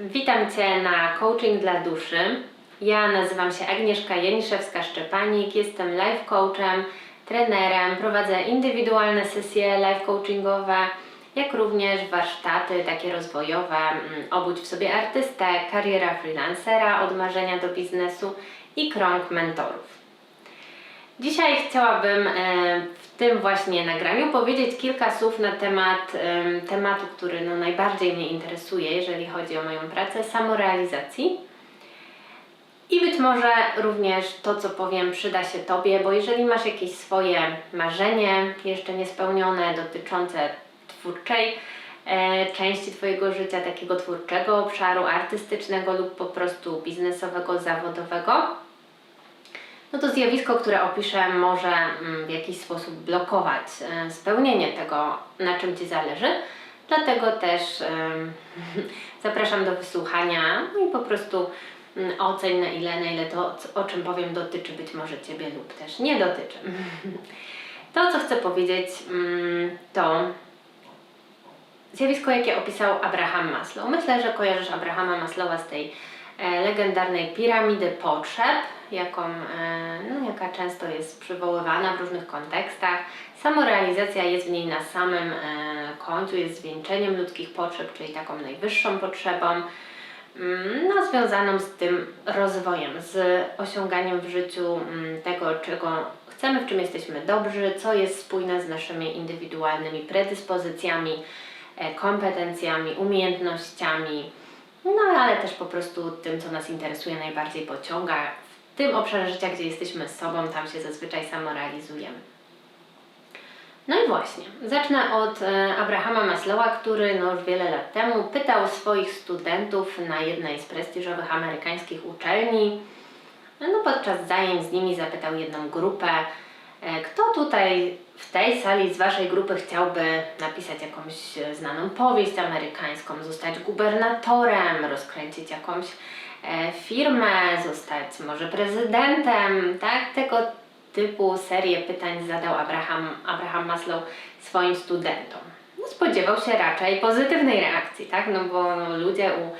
Witam Cię na Coaching dla Duszy. Ja nazywam się Agnieszka Janiszewska-Szczepanik, jestem life coachem, trenerem, prowadzę indywidualne sesje life coachingowe, jak również warsztaty takie rozwojowe, mm, obudź w sobie artystę, kariera freelancera, od marzenia do biznesu i krąg mentorów. Dzisiaj chciałabym e, w tym właśnie nagraniu powiedzieć kilka słów na temat em, tematu, który no, najbardziej mnie interesuje, jeżeli chodzi o moją pracę, samorealizacji. I być może również to, co powiem, przyda się Tobie, bo jeżeli masz jakieś swoje marzenie jeszcze niespełnione dotyczące twórczej e, części Twojego życia, takiego twórczego obszaru, artystycznego lub po prostu biznesowego, zawodowego, no to zjawisko, które opiszę, może mm, w jakiś sposób blokować e, spełnienie tego, na czym Ci zależy. Dlatego też zapraszam do wysłuchania no i po prostu mm, oceń, na ile, na ile to, o czym powiem, dotyczy być może Ciebie lub też nie dotyczy. To, co chcę powiedzieć, mm, to zjawisko, jakie opisał Abraham Maslow. Myślę, że kojarzysz Abrahama Maslowa z tej e, legendarnej piramidy potrzeb, jaką, e, no, jaka często jest przywoływana w różnych kontekstach. Samorealizacja jest w niej na samym e, końcu, jest zwieńczeniem ludzkich potrzeb, czyli taką najwyższą potrzebą, mm, no, związaną z tym rozwojem, z osiąganiem w życiu mm, tego, czego chcemy, w czym jesteśmy dobrzy, co jest spójne z naszymi indywidualnymi predyspozycjami, e, kompetencjami, umiejętnościami, no ale też po prostu tym, co nas interesuje, najbardziej pociąga. Tym obszarze życia, gdzie jesteśmy sobą, tam się zazwyczaj samorealizujemy. No i właśnie, zacznę od e, Abrahama Maslowa, który no już wiele lat temu pytał swoich studentów na jednej z prestiżowych amerykańskich uczelni, no podczas zajęć z nimi zapytał jedną grupę, e, kto tutaj w tej sali z Waszej grupy chciałby napisać jakąś e, znaną powieść amerykańską, zostać gubernatorem, rozkręcić jakąś firmę, zostać może prezydentem, tak? Tego typu serię pytań zadał Abraham, Abraham Maslow swoim studentom. No, spodziewał się raczej pozytywnej reakcji, tak? No bo ludzie u,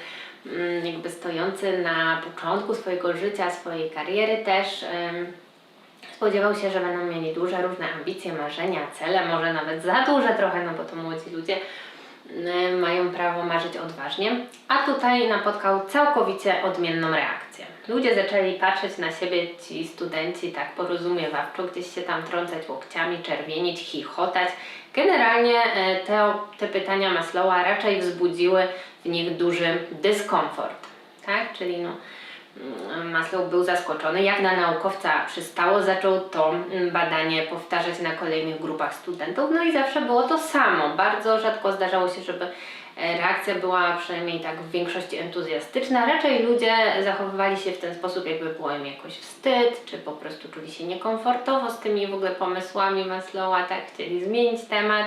mm, jakby stojący na początku swojego życia, swojej kariery też spodziewał się, że będą mieli duże różne ambicje, marzenia, cele, może nawet za duże trochę, no bo to młodzi ludzie mają prawo marzyć odważnie, a tutaj napotkał całkowicie odmienną reakcję. Ludzie zaczęli patrzeć na siebie, ci studenci, tak porozumiewawczo, gdzieś się tam trącać łokciami, czerwienić, chichotać. Generalnie e, te, te pytania Maslowa raczej wzbudziły w nich duży dyskomfort, tak? Czyli no, Maslow był zaskoczony, jak na naukowca przystało, zaczął to mm, badanie powtarzać na kolejnych grupach studentów, no i zawsze było to samo. Bardzo rzadko zdarzało się, żeby e, reakcja była przynajmniej tak w większości entuzjastyczna. Raczej ludzie zachowywali się w ten sposób, jakby było im jakoś wstyd, czy po prostu czuli się niekomfortowo z tymi w ogóle pomysłami Maslowa, tak chcieli zmienić temat.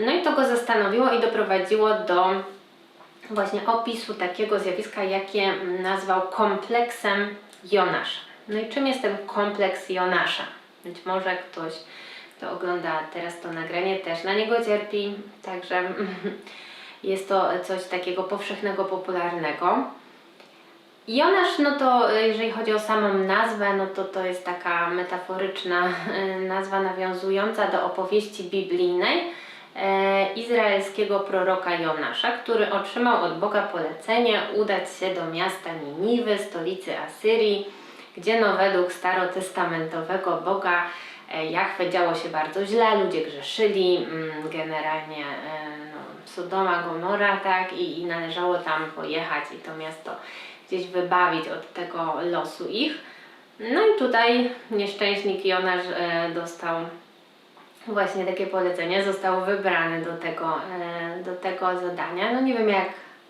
No i to go zastanowiło i doprowadziło do właśnie opisu takiego zjawiska, jakie nazwał kompleksem Jonasza. No i czym jest ten kompleks Jonasza? Być może ktoś, kto ogląda teraz to nagranie, też na niego cierpi, także jest to coś takiego powszechnego, popularnego. Jonasz, no to jeżeli chodzi o samą nazwę, no to to jest taka metaforyczna nazwa nawiązująca do opowieści biblijnej izraelskiego proroka Jonasza, który otrzymał od Boga polecenie udać się do miasta Niniwy, stolicy Asyrii, gdzie no według starotestamentowego Boga e, Jahwe działo się bardzo źle, ludzie grzeszyli, mm, generalnie e, no, Sodoma, Gomora, tak, i, i należało tam pojechać i to miasto gdzieś wybawić od tego losu ich. No i tutaj nieszczęśnik Jonasz e, dostał właśnie takie polecenie, został wybrany do tego, e, do tego zadania. No nie wiem jak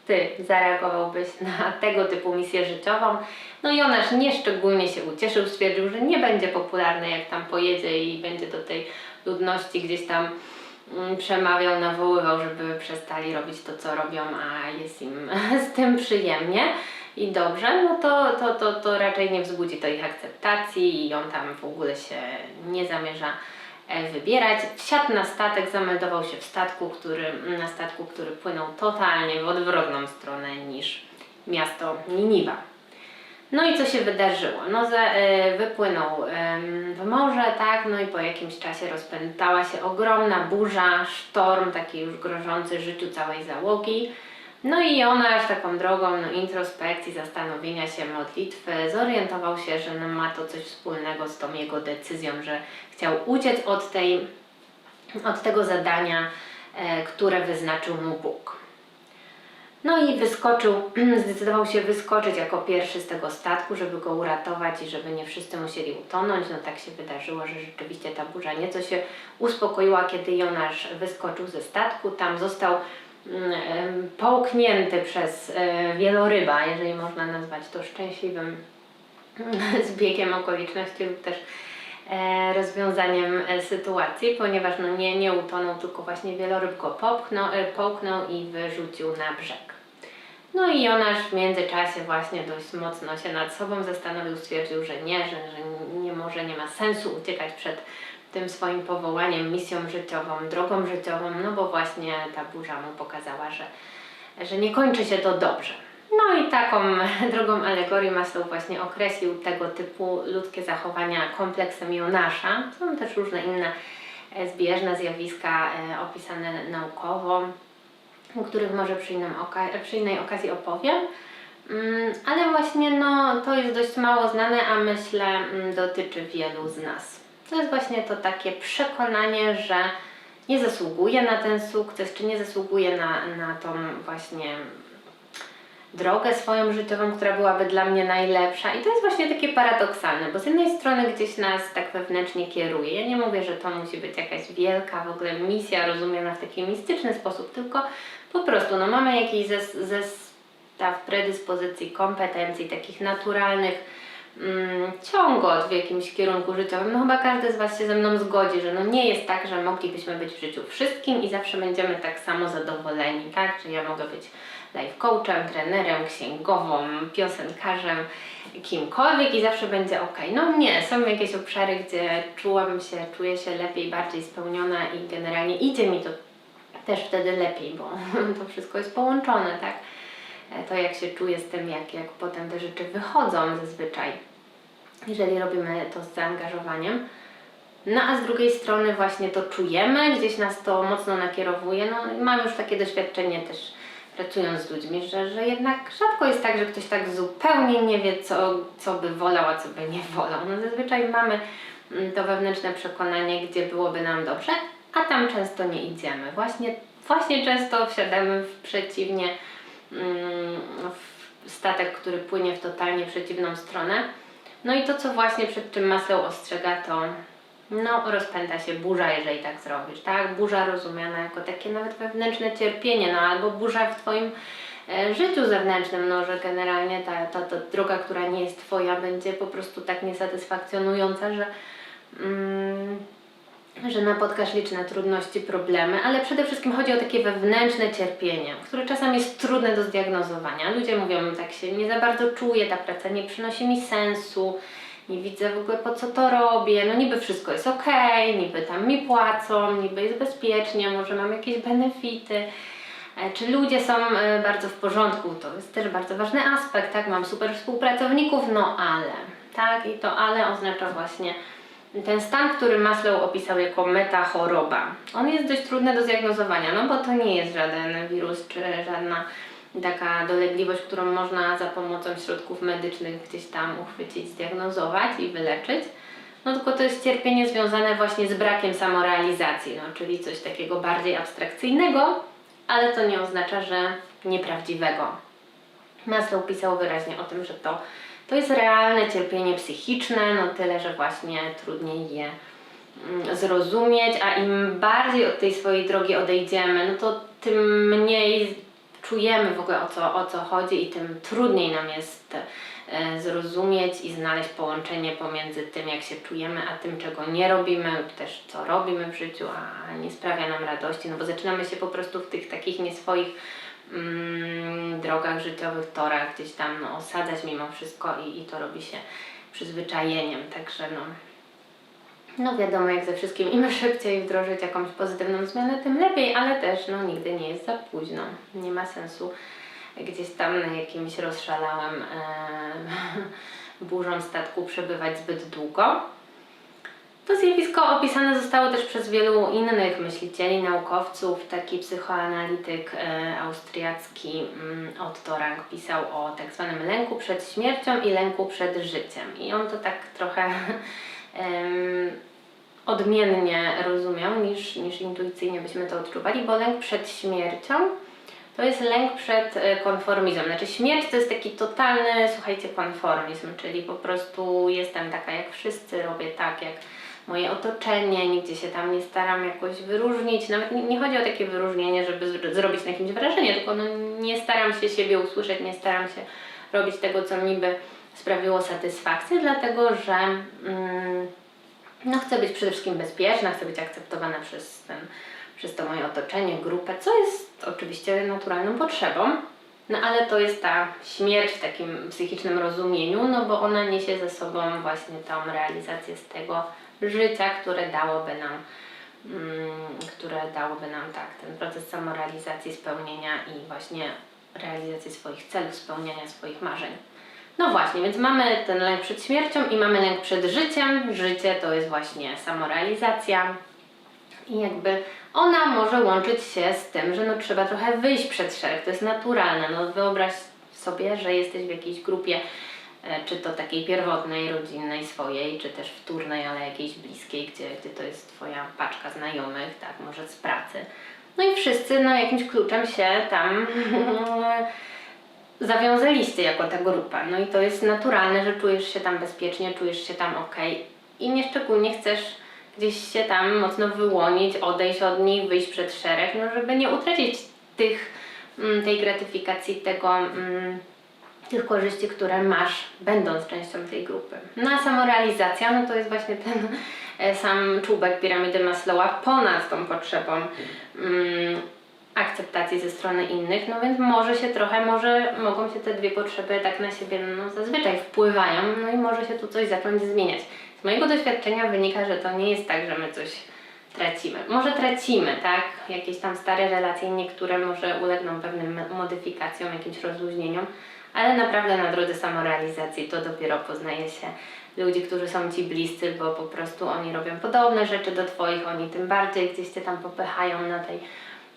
Ty zareagowałbyś na tego typu misję życiową. No Jonasz nieszczególnie się ucieszył, stwierdził, że nie będzie popularny jak tam pojedzie i będzie do tej ludności gdzieś tam mm, przemawiał, nawoływał, żeby przestali robić to, co robią, a jest im z tym przyjemnie i dobrze, no to, to, to, to raczej nie wzbudzi to ich akceptacji i on tam w ogóle się nie zamierza wybierać. Wsiadł na statek, zameldował się w statku, który, na statku, który płynął totalnie w odwrotną stronę niż miasto Niniwa. No i co się wydarzyło? No, za, e, wypłynął w morze, tak, no i po jakimś czasie rozpętała się ogromna burza, sztorm, taki już grożący życiu całej załogi. No i ona już taką drogą no, introspekcji, zastanowienia się, modlitwy, zorientował się, że no, ma to coś wspólnego z tą jego decyzją, że chciał uciec od, tej, od tego zadania, e, które wyznaczył mu Bóg. No i wyskoczył, zdecydował się wyskoczyć jako pierwszy z tego statku, żeby go uratować i żeby nie wszyscy musieli utonąć. No tak się wydarzyło, że rzeczywiście ta burza nieco się uspokoiła, kiedy Jonasz wyskoczył ze statku. Tam został połknięty przez e, wieloryba, jeżeli można nazwać to szczęśliwym zbiegiem okoliczności lub też e, rozwiązaniem e, sytuacji, ponieważ no nie, nie utonął, tylko właśnie wieloryb go popchnął, połknął i wyrzucił na brzeg. No i Jonasz w międzyczasie właśnie dość mocno się nad sobą zastanowił, stwierdził, że nie, że, że nie może, nie ma sensu uciekać przed tym swoim powołaniem, misją życiową, drogą życiową, no bo właśnie ta burza mu pokazała, że, że nie kończy się to dobrze. No i taką drogą alegorii Maslow właśnie określił tego typu ludzkie zachowania kompleksem Jonasza. Są też różne inne e, zbieżne zjawiska e, opisane naukowo, o których może przy, oka- przy innej okazji opowiem. Mm, Ale właśnie no, to jest dość mało znane, a myślę mm, dotyczy wielu z nas. To jest właśnie to takie przekonanie, że nie zasługuje na ten sukces, czy nie zasługuje na, na tą właśnie drogę swoją życiową, która byłaby dla mnie najlepsza. I to jest właśnie takie paradoksalne, bo z jednej strony gdzieś nas tak wewnętrznie kieruje. Ja nie mówię, że to musi być jakaś wielka w ogóle misja rozumiana w taki mistyczny sposób, tylko po prostu no, mamy jakiś zes- zestaw predyspozycji, kompetencji, takich naturalnych ciągot w jakimś kierunku życiowym. No chyba każdy z Was się ze mną zgodzi, że no nie jest tak, że moglibyśmy być w życiu wszystkim i zawsze będziemy tak samo zadowoleni, tak? Że ja mogę być life coachem, trenerem, księgową, piosenkarzem, kimkolwiek i zawsze będzie ok. No nie, są jakieś obszary, gdzie czułabym się, czuję się lepiej, bardziej spełniona i generalnie idzie mi to też wtedy lepiej, bo to wszystko jest połączone, tak? E, To jak się czuję z tym, jak, jak potem te rzeczy wychodzą zazwyczaj, jeżeli robimy to z zaangażowaniem. No a z drugiej strony właśnie to czujemy, gdzieś nas to mocno nakierowuje. No mam już takie doświadczenie też pracując z ludźmi, że, że jednak rzadko jest tak, że ktoś tak zupełnie nie wie, co, co by wolał, a co by nie wolał. No zazwyczaj mamy mm, to wewnętrzne przekonanie, gdzie byłoby nam dobrze, a tam często nie idziemy. Właśnie, właśnie często wsiadamy w przeciwnie statek, który płynie w totalnie przeciwną stronę. No i to, co właśnie przed czym Maslow ostrzega, to no, rozpęta się burza, jeżeli tak zrobisz, tak? Burza rozumiana jako takie nawet wewnętrzne cierpienie, no albo burza w Twoim e, życiu zewnętrznym, no, że generalnie ta, ta, ta droga, która nie jest Twoja, będzie po prostu tak niesatysfakcjonująca, że, mm, że napotkasz liczne trudności, problemy, ale przede wszystkim chodzi o takie wewnętrzne cierpienie, które czasami jest trudne do zdiagnozowania. Ludzie mówią, tak się nie za bardzo czuję, ta praca nie przynosi mi sensu, nie widzę w ogóle po co to robię, no niby wszystko jest ok, niby tam mi płacą, niby jest bezpiecznie, może mam jakieś benefity. E, Czy ludzie są e, bardzo w porządku? To jest też bardzo ważny aspekt, tak? Mam super współpracowników, no ale, tak? I to ale oznacza właśnie ten stan, który Maslow opisał jako metachoroba. On jest dość trudny do zdiagnozowania, no bo to nie jest żaden wirus czy żadna taka dolegliwość, którą można za pomocą środków medycznych gdzieś tam uchwycić, zdiagnozować i wyleczyć. No tylko to jest cierpienie związane właśnie z brakiem samorealizacji, no, czyli coś takiego bardziej abstrakcyjnego, ale to nie oznacza, że nieprawdziwego. Maslow pisał wyraźnie o tym, że to, to jest realne cierpienie psychiczne, no tyle, że właśnie trudniej je mm, zrozumieć, a im bardziej od tej swojej drogi odejdziemy, no to tym mniej czujemy w ogóle o co, o co chodzi i tym trudniej nam jest e, zrozumieć i znaleźć połączenie pomiędzy tym, jak się czujemy, a tym, czego nie robimy, lub też co robimy w życiu, a nie sprawia nam radości, no bo zaczynamy się po prostu w tych takich nieswoich mm, drogach życiowych, torach gdzieś tam no, osadzać mimo wszystko i, i to robi się przyzwyczajeniem, także no No wiadomo, jak ze wszystkim, im szybciej wdrożyć jakąś pozytywną zmianę, tym lepiej, ale też no nigdy nie jest za późno. Nie ma sensu gdzieś tam na jakimś rozszalałym e, burzą statku przebywać zbyt długo. To zjawisko opisane zostało też przez wielu innych myślicieli, naukowców. Taki psychoanalityk e, austriacki mm, Otto Rank pisał o tak zwanym lęku przed śmiercią i lęku przed życiem. I on to tak trochę odmiennie rozumiał niż, niż intuicyjnie byśmy to odczuwali, bo lęk przed śmiercią to jest lęk przed e, konformizmem. Znaczy śmierć to jest taki totalny, słuchajcie, konformizm, czyli po prostu jestem taka jak wszyscy, robię tak jak moje otoczenie, nigdzie się tam nie staram jakoś wyróżnić. Nawet nie, nie chodzi o takie wyróżnienie, żeby zr- zrobić na kimś wrażenie, tylko no, nie staram się siebie usłyszeć, nie staram się robić tego, co mi by sprawiło satysfakcję, dlatego że mm, no, chcę być przede wszystkim bezpieczna, chcę być akceptowana przez, ten, przez to moje otoczenie, grupę, co jest oczywiście naturalną potrzebą. No ale to jest ta śmierć w takim psychicznym rozumieniu, no bo ona niesie ze sobą właśnie tą realizację z tego życia, które dałoby nam, mm, które dałoby nam tak, ten proces samorealizacji, spełnienia i właśnie realizacji swoich celów, spełniania swoich marzeń. No właśnie, więc mamy ten lęk przed śmiercią i mamy lęk przed życiem. Życie to jest właśnie samorealizacja, i jakby ona może łączyć się z tym, że no trzeba trochę wyjść przed szereg, to jest naturalne. No wyobraź sobie, że jesteś w jakiejś grupie, czy to takiej pierwotnej, rodzinnej swojej, czy też wtórnej, ale jakiejś bliskiej, gdzie, gdzie to jest Twoja paczka znajomych, tak, może z pracy. No i wszyscy no jakimś kluczem się tam zawiązaliście jako ta grupa. No i to jest naturalne, że czujesz się tam bezpiecznie, czujesz się tam ok i nie szczególnie chcesz gdzieś się tam mocno wyłonić, odejść od nich, wyjść przed szereg, no żeby nie utracić tych, mm, tej gratyfikacji, tego, mm, tych korzyści, które masz, będąc częścią tej grupy. No a samorealizacja, no to jest właśnie ten e, sam czubek piramidy Maslowa ponad tą potrzebą mm, akceptacji ze strony innych, no więc może się trochę, może mogą się te dwie potrzeby tak na siebie no, zazwyczaj wpływają, no i może się tu coś zacząć zmieniać. Z mojego doświadczenia wynika, że to nie jest tak, że my coś tracimy. Może tracimy, tak? Jakieś tam stare relacje, niektóre może ulegną pewnym modyfikacjom, jakimś rozluźnieniom, ale naprawdę na drodze samorealizacji to dopiero poznaje się ludzi, którzy są Ci bliscy, bo po prostu oni robią podobne rzeczy do Twoich, oni tym bardziej gdzieś Cię tam popychają na tej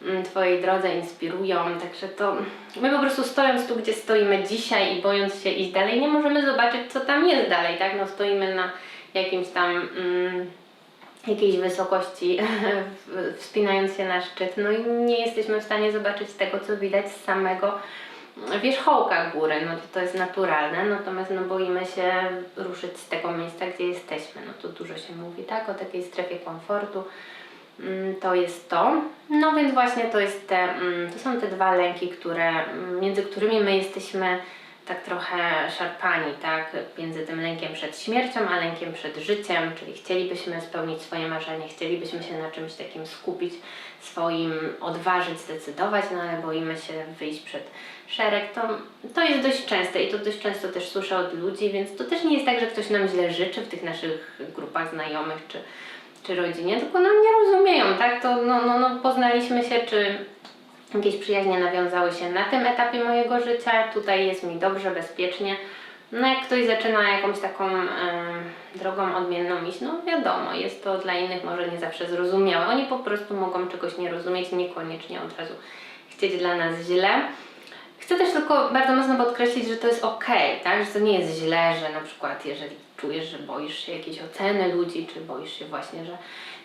mm, Twojej drodze, inspirują, także to my po prostu stojąc tu, gdzie stoimy dzisiaj i bojąc się iść dalej, nie możemy zobaczyć, co tam jest dalej, tak? No stoimy na jakimś tam mm, jakiejś wysokości, wspinając się na szczyt, no i nie jesteśmy w stanie zobaczyć tego, co widać z samego wierzchołka góry, no to to jest naturalne, natomiast no boimy się ruszyć z tego miejsca, gdzie jesteśmy, no to dużo się mówi, tak, o takiej strefie komfortu, Mm, to jest to. No więc właśnie to jest te, mm, to są te dwa lęki, które, mm, między którymi my jesteśmy tak trochę szarpani, tak, między tym lękiem przed śmiercią, a lękiem przed życiem, czyli chcielibyśmy spełnić swoje marzenie, chcielibyśmy się na czymś takim skupić, swoim odważyć, zdecydować, no ale boimy się wyjść przed szereg. To, to jest dość częste i to dość często też słyszę od ludzi, więc to też nie jest tak, że ktoś nam źle życzy w tych naszych grupach znajomych czy, czy rodzinie, tylko nam nie rozumieją, tak? To no, no, no, poznaliśmy się, czy jakieś przyjaźnie nawiązały się na tym etapie mojego życia, tutaj jest mi dobrze, bezpiecznie. No jak ktoś zaczyna jakąś taką em, drogą odmienną iść, no wiadomo, jest to dla innych może nie zawsze zrozumiałe. Oni po prostu mogą czegoś nie rozumieć, niekoniecznie od razu chcieć dla nas źle. Chcę też tylko bardzo mocno podkreślić, że to jest ok, tak? Że to nie jest źle, że na przykład jeżeli czujesz, że boisz się jakiejś oceny ludzi, czy boisz się właśnie, że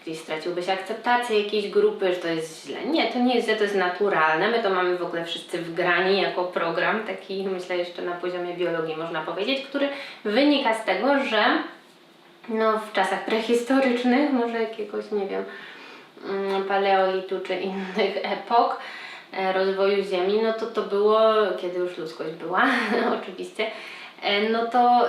gdzieś straciłbyś akceptację jakiejś grupy, że to jest źle. Nie, to nie jest źle, to jest naturalne. My to mamy w ogóle wszyscy wgrani jako program, taki myślę jeszcze na poziomie biologii można powiedzieć, który wynika z tego, że no, w czasach prehistorycznych, może jakiegoś, nie wiem, mm, paleolitu czy innych epok e, rozwoju Ziemi, no to to było, kiedy już ludzkość była, oczywiście, e, no to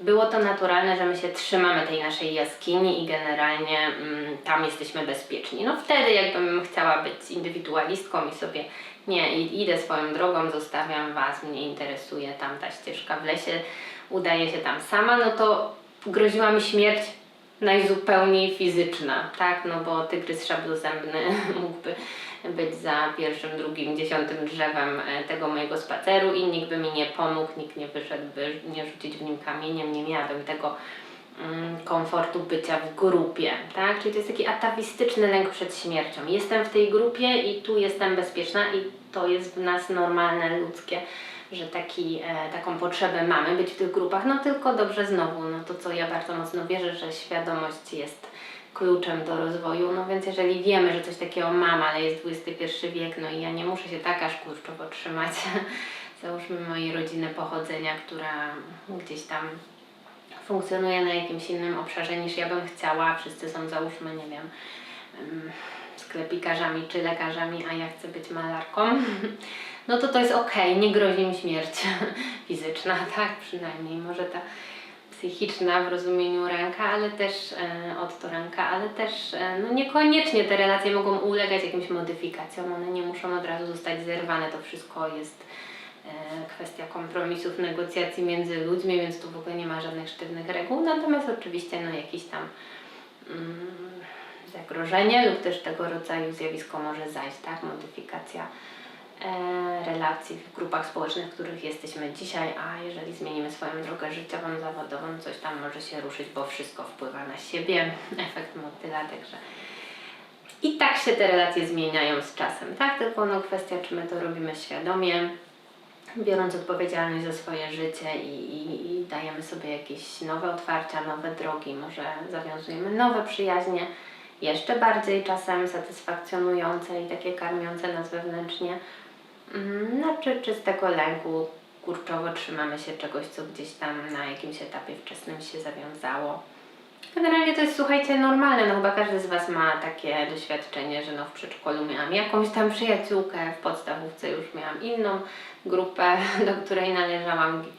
było to naturalne, że my się trzymamy tej naszej jaskini i generalnie mm, tam jesteśmy bezpieczni. No wtedy jakbym chciała być indywidualistką i sobie nie, idę swoją drogą, zostawiam Was, mnie interesuje tamta ścieżka w lesie, udaję się tam sama, no to groziła mi śmierć najzupełniej fizyczna, tak? No bo tygrys szablozębny mógłby być za pierwszym, drugim, dziesiątym drzewem e, tego mojego spaceru i nikt by mi nie pomógł, nikt nie wyszedł, by nie rzucić w nim kamieniem, nie miałabym tego mm, komfortu bycia w grupie, tak? Czyli to jest taki atawistyczny lęk przed śmiercią. Jestem w tej grupie i tu jestem bezpieczna i to jest w nas normalne, ludzkie, że taki, e, taką potrzebę mamy być w tych grupach, no tylko dobrze znowu, no to co ja bardzo mocno wierzę, że świadomość jest kluczem do rozwoju, no więc jeżeli wiemy, że coś takiego mam, ale jest XXI wiek, no i ja nie muszę się tak aż kurczowo trzymać, załóżmy mojej rodziny pochodzenia, która gdzieś tam funkcjonuje na jakimś innym obszarze niż ja bym chciała. Wszyscy są załóżmy, nie wiem, em, sklepikarzami czy lekarzami, a ja chcę być malarką. No to to jest okej, nie grozi mi śmierć fizyczna, tak przynajmniej. Może ta psychiczna w rozumieniu ręka, ale też e, od to ale też e, no niekoniecznie te relacje mogą ulegać jakimś modyfikacjom. One nie muszą od razu zostać zerwane. To wszystko jest e, kwestia kompromisów, negocjacji między ludźmi, więc tu w ogóle nie ma żadnych sztywnych reguł. Natomiast oczywiście no, jakiś tam mm, zagrożenie lub też tego rodzaju zjawisko może zajść, tak? Modyfikacja relacji w grupach społecznych, w których jesteśmy dzisiaj, a jeżeli zmienimy swoją drogę życiową, zawodową, coś tam może się ruszyć, bo wszystko wpływa na siebie, efekt motyla, także i tak się te relacje zmieniają z czasem, tak? Tylko no kwestia, czy my to robimy świadomie, biorąc odpowiedzialność za swoje życie i, i, i dajemy sobie jakieś nowe otwarcia, nowe drogi, może zawiązujemy nowe przyjaźnie, jeszcze bardziej czasem satysfakcjonujące i takie karmiące nas wewnętrznie, no, czy, tego lęku kurczowo trzymamy się czegoś, co gdzieś tam na jakimś etapie wczesnym się zawiązało. Generalnie to jest, słuchajcie, normalne, no chyba każdy z Was ma takie doświadczenie, że no w przedszkolu miałam jakąś tam przyjaciółkę, w podstawówce już miałam inną grupę, do której należałam, gi-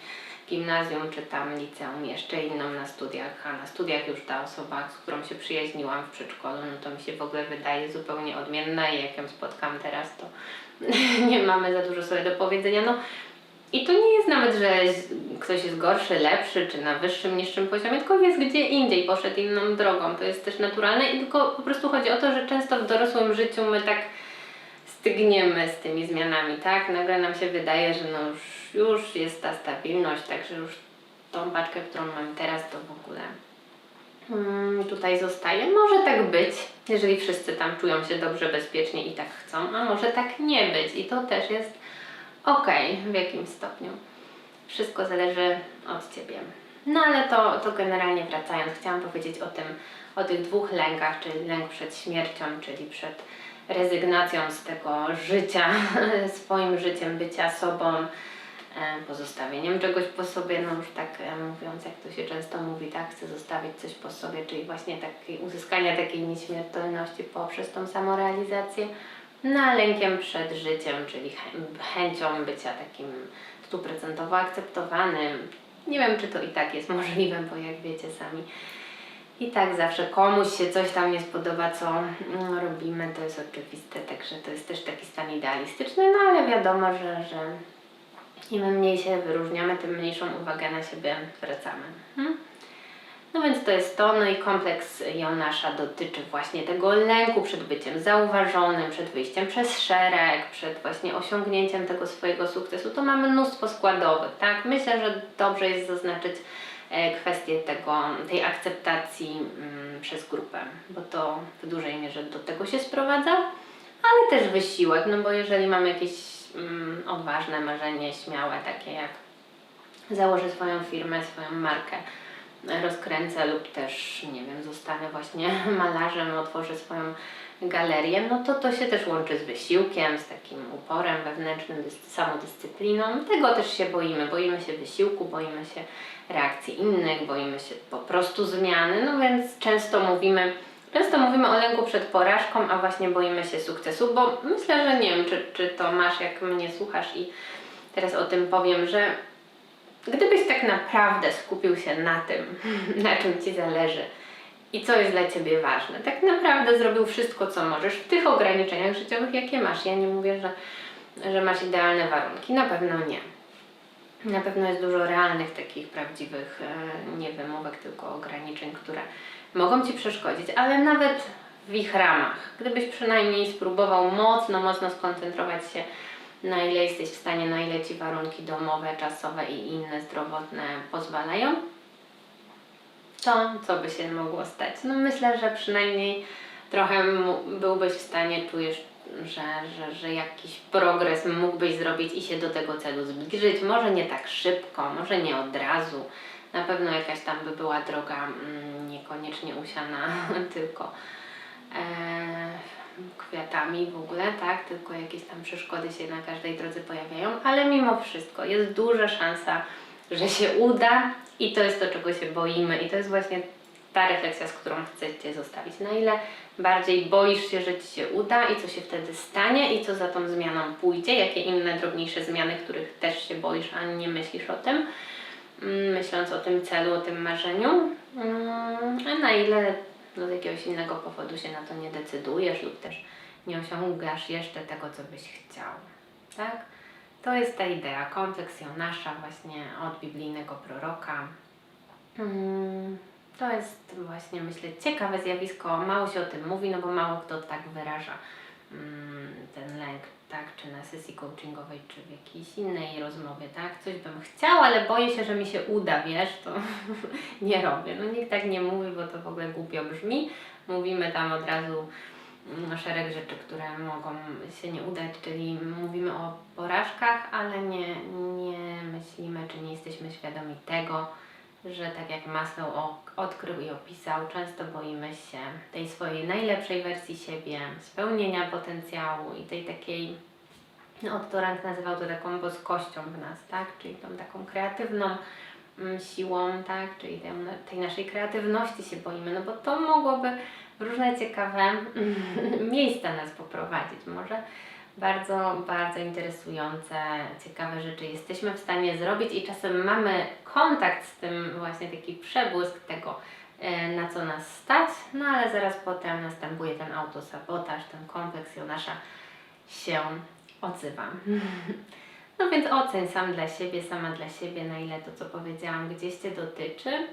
gimnazjum czy tam liceum, jeszcze inną na studiach, a na studiach już ta osoba, z którą się przyjaźniłam w przedszkolu, no to mi się w ogóle wydaje zupełnie odmienna i jak ją spotkam teraz, to nie mamy za dużo sobie do powiedzenia. No i to nie jest nawet, że ktoś jest gorszy, lepszy, czy na wyższym, niższym poziomie, tylko jest gdzie indziej, poszedł inną drogą. To jest też naturalne i tylko po prostu chodzi o to, że często w dorosłym życiu my tak stygniemy z tymi zmianami, tak? Nagle nam się wydaje, że no już, już jest ta stabilność, także już tą paczkę, którą mam teraz, to w ogóle tutaj zostaje. Może tak być, jeżeli wszyscy tam czują się dobrze, bezpiecznie i tak chcą, a może tak nie być i to też jest okej w jakimś stopniu. Wszystko zależy od Ciebie. No ale to, to generalnie wracając, chciałam powiedzieć o tym, o tych dwóch lękach, czyli lęk przed śmiercią, czyli przed rezygnacją z tego życia, swoim życiem, bycia sobą, pozostawieniem czegoś po sobie, no już tak e, mówiąc, jak to się często mówi, tak, chcę zostawić coś po sobie, czyli właśnie takie uzyskania takiej nieśmiertelności poprzez tą samorealizację, no a lękiem przed życiem, czyli chę- chęcią bycia takim stuprocentowo akceptowanym. Nie wiem, czy to i tak jest możliwe, bo jak wiecie sami, i tak zawsze komuś się coś tam nie spodoba, co mm, robimy, to jest oczywiste, także to jest też taki stan idealistyczny, no ale wiadomo, że, że im mniej się wyróżniamy, tym mniejszą uwagę na siebie zwracamy. Hmm? No więc to jest to, no i kompleks Jonasza dotyczy właśnie tego lęku przed byciem zauważonym, przed wyjściem przez szereg, przed właśnie osiągnięciem tego swojego sukcesu. To mamy mnóstwo składowych, tak? Myślę, że dobrze jest zaznaczyć e, kwestię tego, tej akceptacji mm, przez grupę, bo to w dużej mierze do tego się sprowadza, ale też wysiłek, no bo jeżeli mamy jakieś mm, odważne marzenie, śmiałe, takie jak założę swoją firmę, swoją markę, rozkręcę lub też, nie wiem, zostanę właśnie malarzem, otworzę swoją galerię, no to to się też łączy z wysiłkiem, z takim uporem wewnętrznym, dys- samodyscypliną. Tego też się boimy. Boimy się wysiłku, boimy się reakcji innych, boimy się po prostu zmiany, no więc często mówimy, często mówimy o lęku przed porażką, a właśnie boimy się sukcesu, bo myślę, że nie wiem, czy, czy to masz, jak mnie słuchasz i teraz o tym powiem, że Gdybyś tak naprawdę skupił się na tym, na czym Ci zależy i co jest dla Ciebie ważne, tak naprawdę zrobił wszystko, co możesz w tych ograniczeniach życiowych, jakie masz. Ja nie mówię, że, że masz idealne warunki, na pewno nie. Na pewno jest dużo realnych, takich prawdziwych e, nie wymówek, tylko ograniczeń, które mogą Ci przeszkodzić, ale nawet w ich ramach. Gdybyś przynajmniej spróbował mocno, mocno skoncentrować się, na ile jesteś w stanie, na ile Ci warunki domowe, czasowe i inne zdrowotne pozwalają, to co by się mogło stać? No myślę, że przynajmniej trochę byłbyś w stanie, czujesz, że, że, że jakiś progres mógłbyś zrobić i się do tego celu zbliżyć. Może nie tak szybko, może nie od razu. Na pewno jakaś tam by była droga mm, niekoniecznie usiana tylko e, kwiatami w ogóle, tak? Tylko jakieś tam przeszkody się na każdej drodze pojawiają, ale mimo wszystko jest duża szansa, że się uda i to jest to, czego się boimy i to jest właśnie ta refleksja, z którą chcę Cię zostawić. Na ile bardziej boisz się, że Ci się uda i co się wtedy stanie i co za tą zmianą pójdzie, jakie inne drobniejsze zmiany, których też się boisz, a nie myślisz o tym, myśląc o tym celu, o tym marzeniu, Mm, a na ile no, z jakiegoś innego powodu się na to nie decydujesz lub też nie osiągasz jeszcze tego, co byś chciał, tak? To jest ta idea, konfekcjonasza właśnie od biblijnego proroka. Mm, To jest właśnie, myślę, ciekawe zjawisko. Mało się o tym mówi, no bo mało kto tak wyraża mm, ten lęk, tak? Czy na sesji coachingowej, czy w jakiejś innej rozmowie, tak? Coś bym chciała, ale boję się, że mi się uda, wiesz, to nie robię. No nikt tak nie mówi, bo to w ogóle głupio brzmi. Mówimy tam od razu mm, szereg rzeczy, które mogą się nie udać, czyli mówimy o porażkach, ale nie, nie myślimy, czy nie jesteśmy świadomi tego, że tak jak Maslow odkrył i opisał, często boimy się tej swojej najlepszej wersji siebie, spełnienia potencjału i tej takiej, no Otto Rank nazywał to taką boskością w nas, tak? Czyli tą taką kreatywną mm, siłą, tak? Czyli tej, tej naszej kreatywności się boimy, no bo to mogłoby różne ciekawe miejsca nas poprowadzić. Może bardzo, bardzo interesujące, ciekawe rzeczy jesteśmy w stanie zrobić i czasem mamy kontakt z tym, właśnie taki przebłysk tego, e, na co nas stać, no ale zaraz potem następuje ten autosabotaż, ten konfekcjonasza się odzywa. No więc oceń sam dla siebie, sama dla siebie, na ile to, co powiedziałam, gdzieś Cię dotyczy.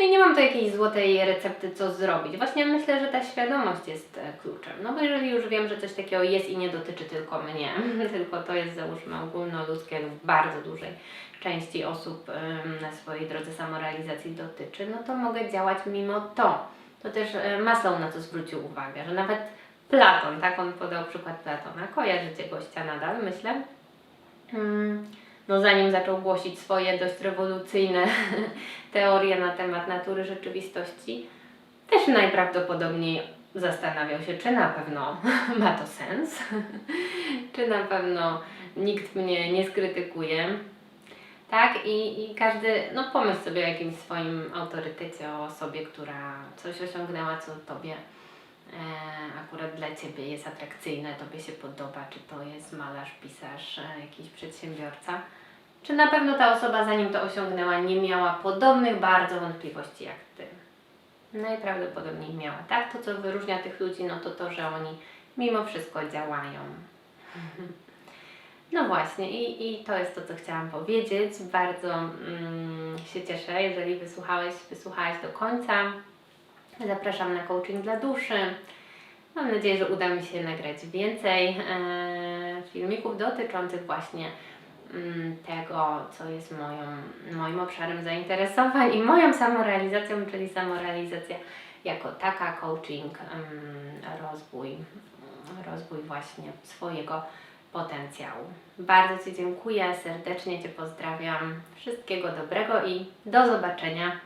No i nie mam tu jakiejś złotej recepty, co zrobić. Właśnie myślę, że ta świadomość jest e, kluczem. No bo jeżeli już wiem, że coś takiego jest i nie dotyczy tylko mnie, tylko to jest załóżmy ogólnoludzkie lub bardzo dużej części osób na swojej drodze samorealizacji dotyczy, no to mogę działać mimo to. To też e, Maslow na to zwrócił uwagę, że nawet Platon, tak on podał przykład Platona, kojarzycie gościa nadal, myślę. Mm, no zanim zaczął głosić swoje dość rewolucyjne teorie na temat natury rzeczywistości, też najprawdopodobniej zastanawiał się, czy na pewno ma to sens, czy na pewno nikt mnie nie skrytykuje. Tak, i, i każdy, no pomyśl sobie o jakimś swoim autorytecie, o osobie, która coś osiągnęła, co tobie e, akurat dla ciebie jest atrakcyjne, tobie się podoba, czy to jest malarz, pisarz, e, jakiś przedsiębiorca. Czy na pewno ta osoba, zanim to osiągnęła, nie miała podobnych bardzo wątpliwości jak ty? Najprawdopodobniej miała, tak? To, co wyróżnia tych ludzi, no to to, że oni mimo wszystko działają. No właśnie, i, i to jest to, co chciałam powiedzieć. Bardzo mm, się cieszę, jeżeli wysłuchałeś, wysłuchałaś do końca. Zapraszam na coaching dla duszy. Mam nadzieję, że uda mi się nagrać więcej e, filmików dotyczących właśnie tego, co jest moją, moim obszarem zainteresowań i moją samorealizacją, czyli samorealizacja jako taka, coaching, mm, rozwój, rozwój właśnie swojego potencjału. Bardzo Ci dziękuję, serdecznie Cię pozdrawiam. Wszystkiego dobrego i do zobaczenia.